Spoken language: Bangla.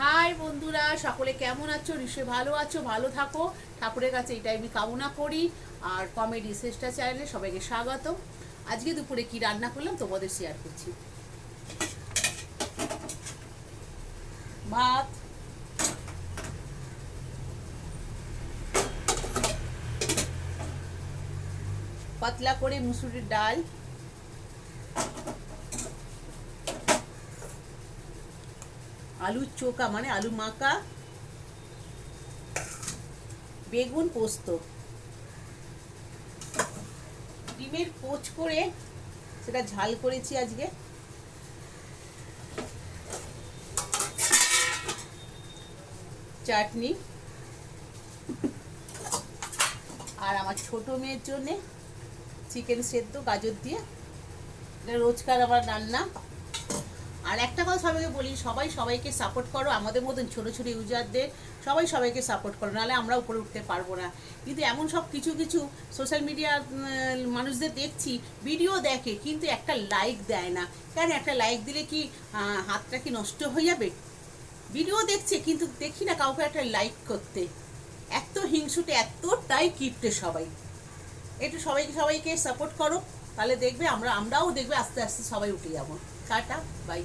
হাই বন্ধুরা, সকলে কেমন আছো? নিশ্চয়ই ভালো আছো, ভালো থাকো। ঠাকুরের কাছে এটাই আমি কামনা করি। আর কমেডি চেষ্টা চ্যানেলে সবাইকে স্বাগত আজকে দুপুরে কি রান্না করলাম তোমাদের শেয়ার করছি। ভাত। পাতলা করে মুসুরির ডাল। আলুর চোকা মানে আলু মাখা, বেগুন পোস্ত। ডিমের পোচ করে সেটা ঝাল করেছি আজকে। চাটনি। আর আমার ছোট মেয়ের জন্যে চিকেন সেদ্ধ গাজর দিয়ে। এটা রোজকার আমার রান্না। আর একটা কথা সবাইকে বলি, সবাই সবাইকে সাপোর্ট করো। আমাদের মতন ছোট ছোট ইউজারদের সবাই সবাইকে সাপোর্ট করো, নাহলে আমরা উপরে উঠতে পারব না। কিন্তু এমন সব কিছু কিছু সোশ্যাল মিডিয়া মানুষদের দেখছি ভিডিও দেখে, কিন্তু একটা লাইক দেয় না। কেন? একটা লাইক দিলে কি হাতটা কি নষ্ট হয়ে যাবে? ভিডিও দেখছে, কিন্তু দেখি না কাউকে একটা লাইক করতে। এত হিংসুটে, এতটাই কিপটে সবাই। একটু সবাইকে সবাইকে সাপোর্ট করো। তাহলে দেখবে আমরা আমরাও দেখবে আস্তে আস্তে সবাই উঠে যাব। Tata bye